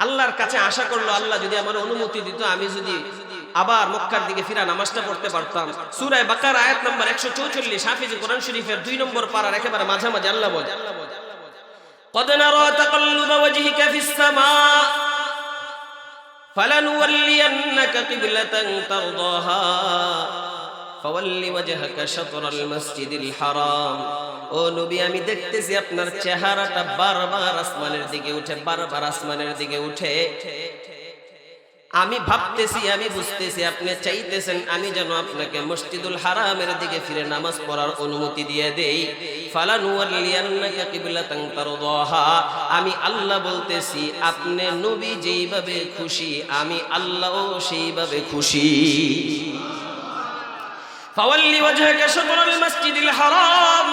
আল্লাহর কাছে আশা করলো আল্লাহ যদি আমার অনুমতি দিত আমি যদি আবার মক্কার দিকে ফিরা নামাজটা পড়তে পারতাম সূরা বাকার আয়াত নম্বর 144 হাফিজ কোরআন শরীফের দুই নম্বর পারার একেবারে মাঝামাঝি আল্লাহ বলে قد نرى تقلب وجهك في السماء فلنولينك قبلة ترضاها فول وجهك شطر المسجد الحرام ও নবী, আমি দেখতেছি আপনার চেহারাটা বারবার আসমানের দিকে উঠে, বারবার আসমানের দিকে উঠে। আমি ভাবতেছি, আমি বুঝতেছি, আপনি চাইতেছেন আমি যেন আপনাকে মসজিদুল হারামের দিকে ফিরে নামাজ পড়ার অনুমতি দিয়ে দেই। আমি আল্লাহ বলতেছি, আপনি নবী যেইভাবে খুশি, আমি আল্লাহও সেইভাবে খুশি। ফাওয়াল্লি ওয়াজহাকা শাতরাল মাসজিদিল হারাম।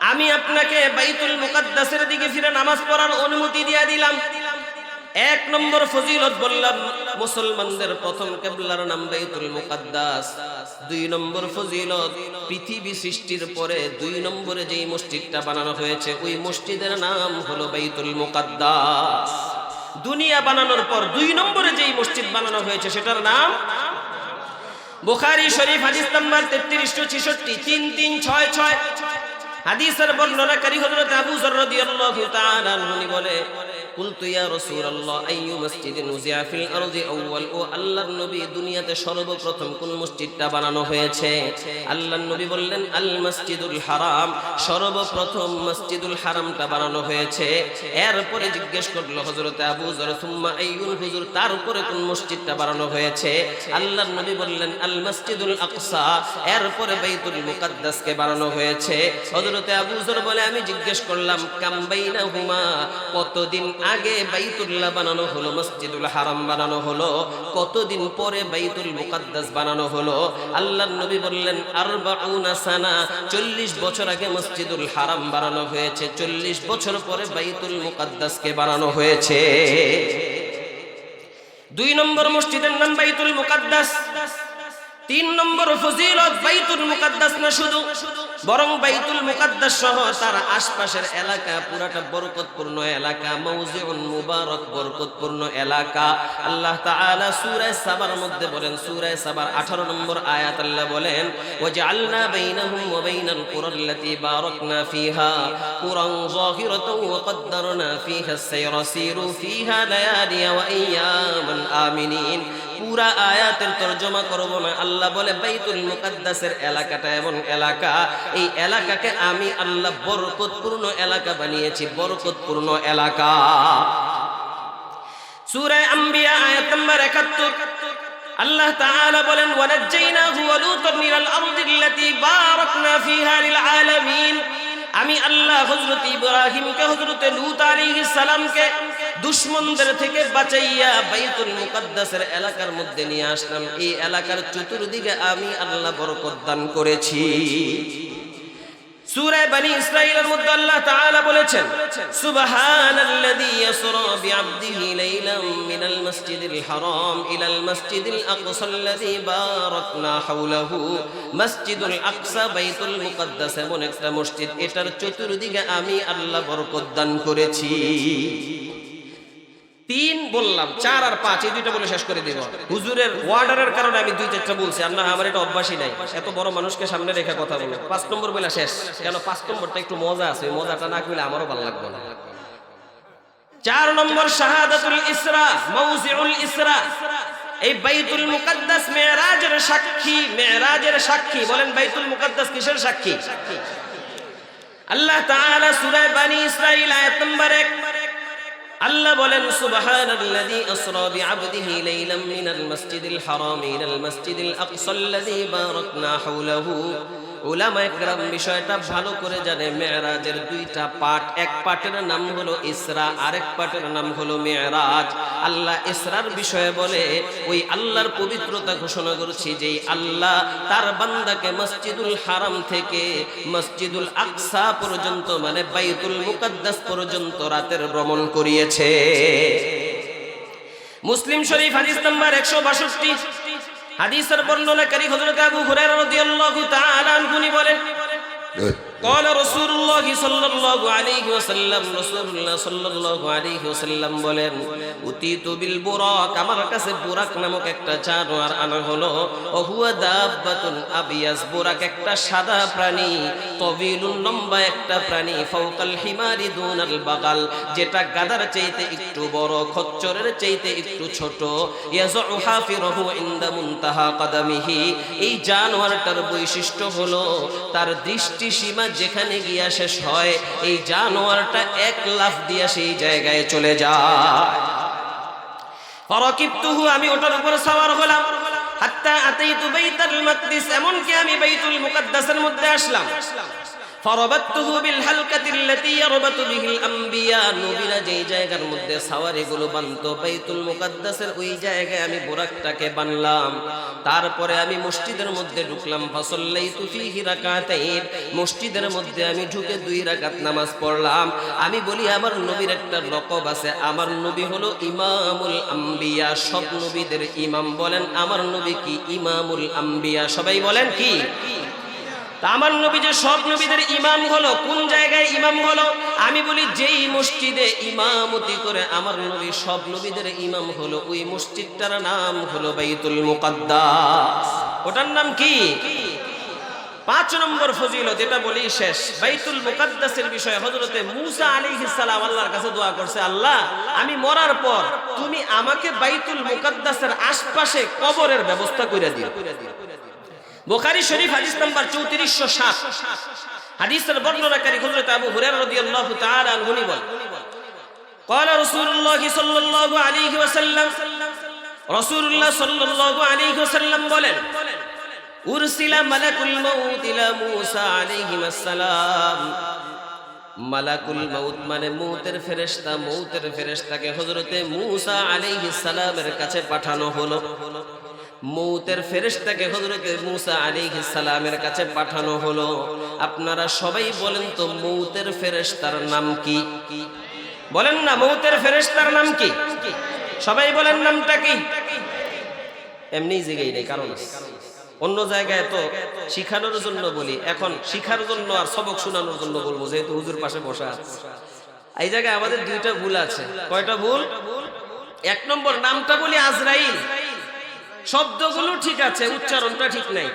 আমি আপনাকে বাইতুল মুকাদ্দাসের দিকে ফিরে নামাজ পড়ার অনুমতি দিয়ে দিলাম। এক নম্বর ফজিলত বললাম, মুসলমানদের প্রথম কেবলার নাম বাইতুল মুকাদ্দাস। দুই নম্বর ফজিলত, পৃথিবী সৃষ্টির পরে দুই নম্বরে যেই মসজিদটা বানানো হয়েছে, ওই মসজিদের নাম হলো বাইতুল মুকাদ্দাস। দুনিয়া বানানোর পর দুই নম্বরে যেই মসজিদ বানানো হয়েছে, সেটার নাম বুখারী শরীফ, হাদিস নাম্বার তেত্রিশশো ছেষট্টি, তিন তিন ছয় ছয়। হাদিসের বর্ণনাকারী হযরত আবু যর রাদিয়াল্লাহু তাআলা বলে কুলতু ইয়া রাসূলুল্লাহ আইয়ু মসজিদিন উজিয়া ফিল আরদি আউয়াল ও আল্লাহর নবী দুনিয়াতে সর্বপ্রথম কোন মসজিদটা বানানো হয়েছে? আল্লাহর নবী বললেন, আল মসজিদুল হারাম, সর্বপ্রথম মসজিদুল হারামটা বানানো হয়েছে। এরপরে জিজ্ঞেস করল হযরত আবু যর, সুম্মা আইয়ুল হুজুর, তার উপরে কোন মসজিদটা বানানো হয়েছে? আল্লাহর নবী বললেন, আল মসজিদুল আকসা, এরপরে বাইতুল মুকাদ্দাসকে বানানো হয়েছে। হযরতে আবু যর বলে, আমি জিজ্ঞেস করলাম, কাম বাইনাহুমা, কতদিন আগে বাইতুল্লাহ বানানো হলো, মসজিদুল হারাম বানানো হলো, কতদিন পরে বাইতুল মুকাদ্দাস বানানো হলো? আল্লাহর নবী বললেন, আরবাউনা সানা 40 বছর আগে মসজিদুল হারাম বানানো হয়েছে 40 বছর পরে বাইতুল মুকাদ্দাসকে বানানো হয়েছে। দুই নম্বর মসজিদের নাম বাইতুল মুকাদ্দাস। তিন নম্বর ফজিলত বাইতুল মুকাদ্দাস না শুধু, বরং বাইতুল মুকাদ্দাস সহ তার আশপাশের এলাকা পুরাটা বরকতপূর্ণ এলাকা, মৌজিউন মুবারক বরকতপূর্ণ এলাকা। আল্লাহ তাআলা সূরা সাবার মধ্যে বলেন সূরা সাবার 18 নম্বর আয়াত আল্লাহ বলেন, ওয়াজআলনা বাইনাহুম ওয়া বাইনাল কুরাল্লাতী বারাকনা ফিহা কুরান যাহিরাতাও ওয়া কদ্দারনা ফিহা আস-সায়রা সিরু ফিহা লায়ালিয়া ওয়া আইয়ামান আমিনিন। পুরা আয়াতের তর্জমা করব না। আল্লাহ বলে, বাইতুল মুকাদ্দাসের এলাকাটা এমন এলাকা। এই এলাকাকে আমি আল্লাহ বরকতপূর্ণ এলাকা বানিয়েছি, বরকতপূর্ণ এলাকা। সূরা আম্বিয়া, আয়াত নম্বর 71 আল্লাহ তাআলা বলেন, ওয়ানাজ্জাইনাহু ওয়া লূতান মিনাল আরদিল্লাতী বারাকনা ফিহা লিল আলামিন। আমি আল্লাহ হযরত ইব্রাহিমকে, হযরত লূত আলাইহিস সালামকে দুশমনদের থেকে বাঁচাইয়া বাইতুল মুকাদ্দাসের এলাকার মধ্যে নিয়ে আসলাম। এই এলাকার চতুর্দিকে আমি আল্লাহ বরকত দান করেছি। সূরা বনি ইসরাঈলের মধ্যে আল্লাহ তাআলা বলেছেন, সুবহানাল্লাযী ইয়াসরা বিআবদিহি লাইলাম মিনাল মাসজিদিল হারাম ইলাল মাসজিদিল আকসাল্লাযী বারাকনা হাওলাহু। মসজিদুল আকসা, বাইতুল মুকাদ্দাস এমন একটা মসজিদ, এটার চতুর্দিকে আমি আল্লাহ বরকত দান করেছি। তিন বললাম, চার আর পাঁচ, এই দুইটা বলে শেষ করে দিব। হুজুরের ওয়ার্ডারের কারণে আমি দুই চারটা বলছি, আর না, আমার এটা অভ্যাসই নাই। এত বড় মানুষকে সামনে রেখে কথা বলো। পাঁচ নম্বর বলে শেষ। কেন পাঁচ নম্বরটা একটু মজা আছে, ওই মজাটা না করলে আমারও ভালো লাগবে না। চার নম্বর শাহাদাতুল ইসরা, মৌজিউল ইসরা। এই বাইতুল মুকাদ্দাস মেরাজের সাক্ষী মেরাজের সাক্ষী। বলেন বাইতুল মুকাদ্দাস কিসের সাক্ষী? আল্লাহ তাআলা সূরা বনি ইসরাঈল আয়াত নম্বর 1 আল্লাহ বলেন সুবহানাল্লাযী আসরা বিআবদিহি লাইলাম মিনাল মাসজিদিল হারাম ইলাল মাসজিদিল আকসাল্লাযী বারাকনা হাওলাহু। উলামা একরাম বিষয়টা ভালো করে জানে। মেরাজের দুইটা পার্ট এক পার্টের নাম হলো ইসরা, আরেক পার্টের নাম হলো মেরাজ আল্লাহ ইসরার বিষয়ে বলে, ওই আল্লাহর পবিত্রতা ঘোষণা করছি যে আল্লাহ তার বান্দাকে মসজিদুল হারাম থেকে মসজিদুল আকসা পর্যন্ত মানে বাইতুল মুকাদ্দাস পর্যন্ত রাতের ভ্রমণ করিয়েছে। মুসলিম শরীফ হাদিস নাম্বার একশো বাষট্টি। হাদিসের বর্ণনাকারী হযরত আবু হুরায়রা রাদিয়াল্লাহু তাআলা আনহু বলেন قال رسول الله صلى الله عليه وسلم رسول الله صلى الله عليه وسلم বলেন উতিতু বিল বুরাক আমার কাছে বুরাক নামক একটা জানোয়ার আনা হলো ওহুয়া দাব্বাতুন আবিয়াস বুরাক একটা সাদা প্রাণী তবিলুন লম্বা একটা প্রাণী ফাওকাল হিমারি দুনাল বাগাল যেটা গাদার চাইতে একটু বড় খচ্চরের চাইতে একটু ছোট ইয়াজু হাফিরহু ইনদা মুনতাহা কদামিহি এই জানোয়ারটার বৈশিষ্ট্য হলো তার দৃষ্টি সীমা যেখানে গিয়া শেষ হয়, এই জানোয়ারটা এক লাফ দিয়া সেই জায়গায় চলে যায়। আমি ওটার উপরে সাওয়ার হলাম। হাত্তা আতাইতু বাইতুল মাকদিস, এমনকি আমি বাইতুল মুকাদ্দাসের মধ্যে আসলাম। যেই জায়গার মধ্যে ওই জায়গায় আমি বোরাকটাকে তারপরে আমি মসজিদের মধ্যে ঢুকলাম, ফাসাল্লাইতু ফীহি রাকাতাইন। মসজিদের মধ্যে আমি ঢুকে দুই রাকাত নামাজ পড়লাম। আমি বলি, আমার নবীর একটা লকব আছে। আমার নবী হলো ইমামুল আম্বিয়া। সব নবীদের ইমাম বলেন, আমার নবী কি ইমামুল আম্বিয়া? সবাই বলেন কি? আমার নবী যে সব নবীদের ইমাম হলো, কোন জায়গায় ইমাম হলো? আমি বলি, যেই মসজিদে ইমামতি করে আমার নবী সব নবীদের ইমাম হলো, ওই মসজিদটার নাম হলো বাইতুল মুকাদ্দাস। ওটার নাম কি? পাঁচ নম্বর ফজিলত, যেটা বলি শেষ। বাইতুল মুকাদ্দাসের বিষয়ে হযরতে মুসা আলাইহিস সালাম আল্লাহর কাছে দোয়া করছে, আল্লাহ, আমি মরার পর তুমি আমাকে বাইতুল মুকাদ্দাসের আশপাশে কবরের ব্যবস্থা করে দিও। বুখারী শরীফ হাদিস নাম্বার 3407 হাদিসের বর্ণনাকারী হযরত আবু হুরায়রা রাদিয়াল্লাহু তাআলা আনহু বলেন قال رسول الله صلى الله عليه وسلم رسول الله صلى الله عليه وسلم বলেন উরসিলা মালাকুল মাউত ইলা মূসা আলাইহিস সালাম মালাকুল মাউত মানে মৌতের ফেরেশতা মৌতের ফেরেশতাকে হযরতে মূসা আলাইহিস সালামের কাছে পাঠানো হলো মৌতের ফেরেশতাকে হযরতে মূসা আলাইহিস সালামের কাছে পাঠানো হলো। আপনারা সবাই বলেন তো, মৌতের ফেরেশতার নাম কি? বলেন না, মৌতের ফেরেশতার নাম কি? সবাই বলেন নামটা কি? এমনি জিগাই নেই, কারণ অন্য জায়গায় তো শিখানোর জন্য বলি, এখন শিখার জন্য আর সবক শোনানোর জন্য বলব, যেহেতু হুজুর পাশে বসা এই জায়গায় আমাদের দুইটা ভুল আছে। কয়টা ভুল? এক নম্বর, নামটা বলি আজরাইল। শব্দগুলো ঠিক আছে, উচ্চারণটা ঠিক নাই।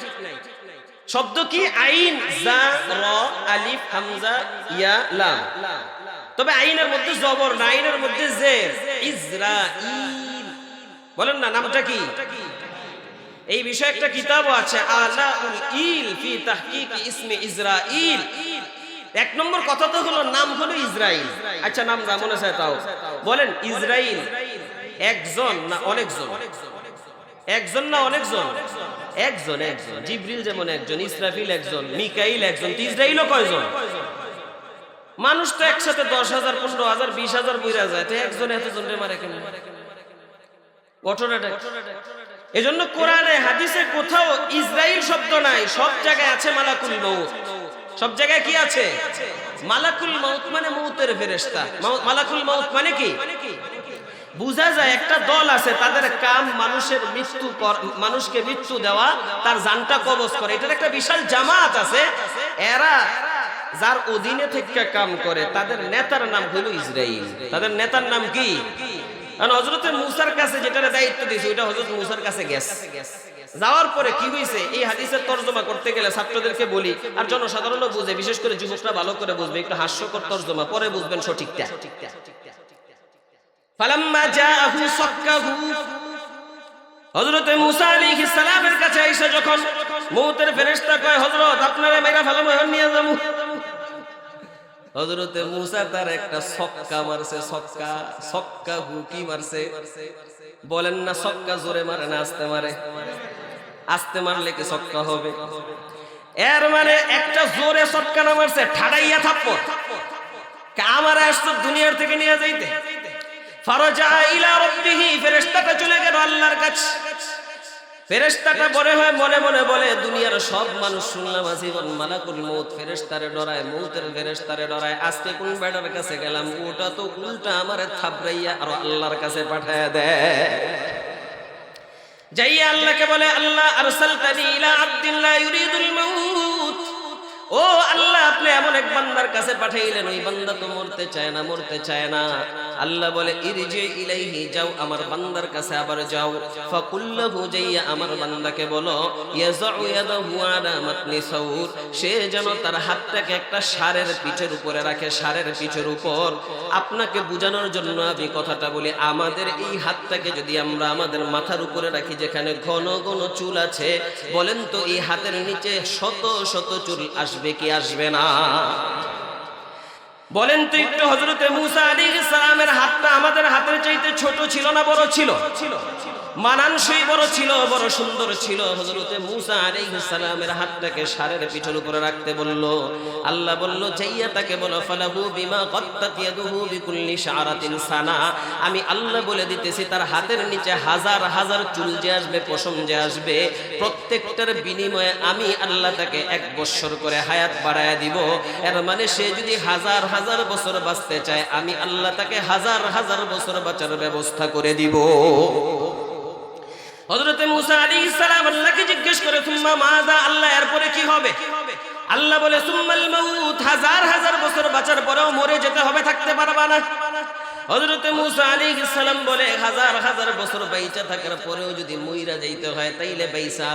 শব্দ কি? আইন, জা, র, আলিফ, হামজা, ইয়া, লাম। তবে আইনের মধ্যে জবর না, আইনের মধ্যে বলেন না, নামটা কি? এই বিষয়ে একটা কিতাবও আছে ইল ইসরাইল এক নম্বর কথা তো হলো, নাম হলো ইসরাইল আচ্ছা নাম যা মনে চায় তাও। বলেন ইসরাইল একজন না অনেকজন? একজন না অনেকজন? একজন একজন। জিব্রিল যেমন একজন, ইসরাফিল একজন, মিকাইল একজন তো ইসরাইলও কয়জন? মানুষ তো একসাথে দশ হাজার, পনেরো হাজার, বিশ হাজার বইরা যায়, তো একজন এতজন রে মারে কেন? ঘটনাটা এজন্য কোরআনে, হাদিসে কোথাও ইসরাইল শব্দ নাই, সব জায়গায় আছে মালাকুল মৌত সব জায়গায় কি আছে? মালাকুল মৌত মানে মৌতের ফেরেশতা। মালাকুল মৌত মানে কি? বুঝা যায় একটা দল আছে, তাদের কাম মানুষের মৃত্যু মানুষকে মৃত্যু দেওয়া, তার জানটা কবজ করে। এটার একটা বিশাল জামাত আছে। এরা যার অধীনে থেকে কাম করে, তাদের নেতার নাম হলো ইসরাইল। তাদের নেতার নাম কি? হজরতের মুসার কাছে যেটা দায়িত্ব দিয়েছে, ওইটা হজরত মুসার কাছে গেছে। যাওয়ার পরে কি হয়েছে এই হাদিসের তর্জমা করতে গেলে ছাত্রদেরকে বলি, আর জনসাধারণও বুঝে, বিশেষ করে যুবকরা ভালো করে বুঝবে, একটু হাস্যকর তর্জমা, পরে বুঝবেন সঠিকটা। কয় আপনারা সক্কা বলেন না সক্কা জোরে মারে না, আস্তে মারে। আস্তে মারলে কি সক্কা হবে? এর মানে একটা জোরে সক্কা না মারছে, ঠাডাইয়া থাপ্পড়। আমার আসতো দুনিয়ার থেকে নিয়ে যাইতে। ফারাজা আর আল্লাহর কাছে ইলা আব্দিল্লাহ ইউরিদুল ও আল্লাহ, আপনি এমন এক বান্দার কাছে পাঠাইলেন, ওই বান্দা তো মরতে চায় না, মরতে চায় না। আল্লাহ বলে, ইরজি ইলাইহি, যাও আমার বান্দার কাছে আবার যাও। ফাকুল্লাহু যাইয়া আমার বান্দাকে বলো, ইয়াজাউ ইয়াদাহু আলা মাতনি সাউর। সে যেন তার হাতটাকে একটা সারের পিঠের উপরে রাখে, সারের পিঠের উপর। আপনাকে বোঝানোর জন্য আমি কথাটা বলি, আমাদের এই হাতটাকে যদি আমরা আমাদের মাথার উপরে রাখি, যেখানে ঘন ঘন চুল আছে, বলেন তো এই হাতের নিচে শত শত চুল আসবে কি আসবে না? বলেন তো একটু হজরতে মুসা আলী ইসলামের হাতটা আমাদের হাতের চাইতে ছোট ছিল বড় ছিল। মানানসই বড় ছিল, বড় সুন্দর ছিল। হজরতে মুসা আলী ইসলামের হাতটাকে সারের পিঠের উপরে রাখতে বলল, আল্লাহ বলল যাইয়া তাকে বলো, ফালাহু বিমা কত্তাত ইয়াদুহু বিকুল্লি শারাতিন সানা। আমি আল্লাহ বলে দিতেছি, তার হাতের নিচে হাজার হাজার চুল যে আসবে, পশম যে আসবে, প্রত্যেকটার বিনিময়ে আমি আল্লাহ তাকে এক বৎসর করে হায়াত বাড়ায় দিব। এর মানে সে যদি হাজার হাজার বছর বাঁচতে চায়, আমি আল্লাহ তাকে হাজার হাজার বছর বাঁচার ব্যবস্থা করে দিব। হযরতে মুসা আলাইহিস সালাম আল্লাহকে জিজ্ঞেস করে মাযা? আল্লাহ, এরপরে কি হবে? আল্লাহ বলে, সুম্মাল মাউত, হাজার হাজার বছর বাঁচার পরেও মরে যেতে হবে, থাকতে পারবা না। হযরতে মুসা আলাইহিস সালাম বলে, হাজার হাজার বছর বাইচা থাকার পরেও যদি যাইতে হয়, তাইলে বাইসা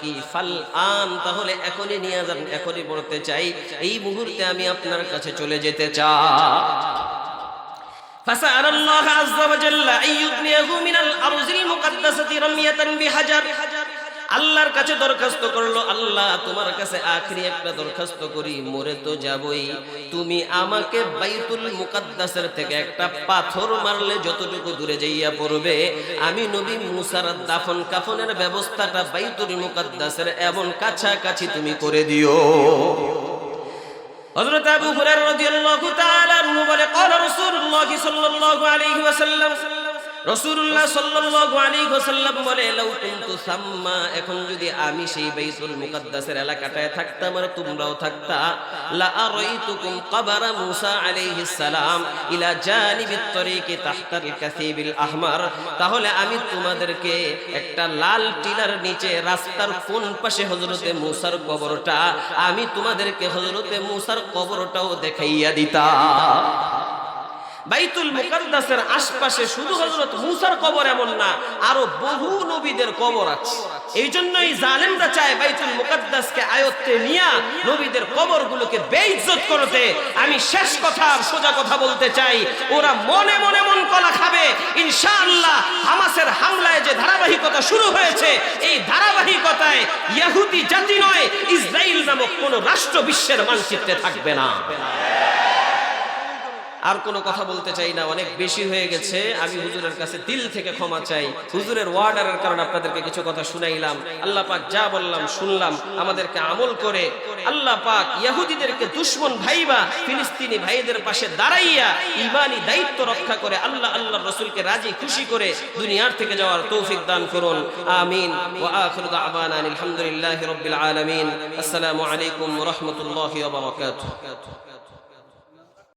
কি? ফাল আন, তাহলে এখনই নিয়ে যান, এখনই পড়তে চাই। এই মুহূর্তে আমি আপনার কাছে চলে যেতে চাই। فسأل الله عز وجل أن يثنيه من الأرض المقدسة رمية بحجر আল্লাহর কাছে দরখাস্ত করলো আল্লাহ তোমার কাছে আখরি একটা দরখাস্ত করি মরে তো যাবই তুমি আমাকে বাইতুল মুকাদ্দাসের থেকে একটা পাথর মারলে যতটুকু দূরে যাইয়া পড়বে আমি নবী মুসার দাফন কাফনের ব্যবস্থাটা বাইতুল মুকাদ্দাসের এমন কাছাকাছি তুমি করে দিও হযরত আবু হুরায়রা রাদিয়াল্লাহু তাআলা আনহু বলে قال رسول الله صلى الله عليه وسلم রাসূলুল্লাহ সাল্লাল্লাহু আলাইহি ওয়াসাল্লাম বলে, লাউ কুনতু সাম্মা এখন যদি আমি সেই বাইতুল মুকাদ্দাসের এলাকাটায় থাকতাম আর তোমরাও থাকতা, লা আরাইতুকুম কবর মূসা আলাইহিস সালাম ইলা জানিবিত তরিকি তাহতাল কাসিবিল আহমার তাহলে আমি তোমাদেরকে একটা লাল টিলার নিচে রাস্তার কোন পাশে হযরতে মূসার কবরটা, আমি তোমাদেরকে হযরতে মূসার কবরটাও দেখাইয়া দিতাম। বাইতুল মুকাদ্দাসের আশপাশে শুধু হযরত মুসার কবর এমন না, আরও বহু নবীদের কবর আছে। এই জন্যই জালেমরা চায় বাইতুল মুকাদ্দাসকে আয়ত্তে নিয়া নবীদের কবরগুলোকে বেইজ্জত করতে। আমি শেষ কথা আর সোজা কথা বলতে চাই, ওরা মনে মনে মন কলা খাবে, ইনশাআল্লাহ হামাসের হামলায় যে ধারাবাহিকতা শুরু হয়েছে, এই ধারাবাহিকতায় ইহুদি জাতি নয় ইসরায়েল নামক কোন রাষ্ট্র বিশ্বের মানচিত্রে থাকবে না। আর কোনো কথা বলতে চাই না, অনেক বেশি হয়ে গেছে। আমি হুজুরের কাছে দিল থেকে ক্ষমা চাই। হুজুরের ওয়ার্ডারের কারণে আপনাদেরকে কিছু কথা শুনাইলাম। আল্লাহ পাক যা বললাম শুনলাম, আমাদেরকে আমল করে। আল্লাহ পাক ইহুদিদেরকে দুশ্মন ভাইবা, ফিলিস্তিনি ভাইদের পাশে দাঁড়াইয়া ইমানি দায়িত্ব রক্ষা করে আল্লাহ আল্লাহ রসুলকে রাজি, খুশি করে দুনিয়ার থেকে যাওয়ার তৌফিক দান করুন। আমিন। ওয়া আখিরু দাওয়ানা আলহামদুলিল্লাহি রাব্বিল আলামিন। আসসালামু আলাইকুম রাহমাতুল্লাহি বারাকাতুহু।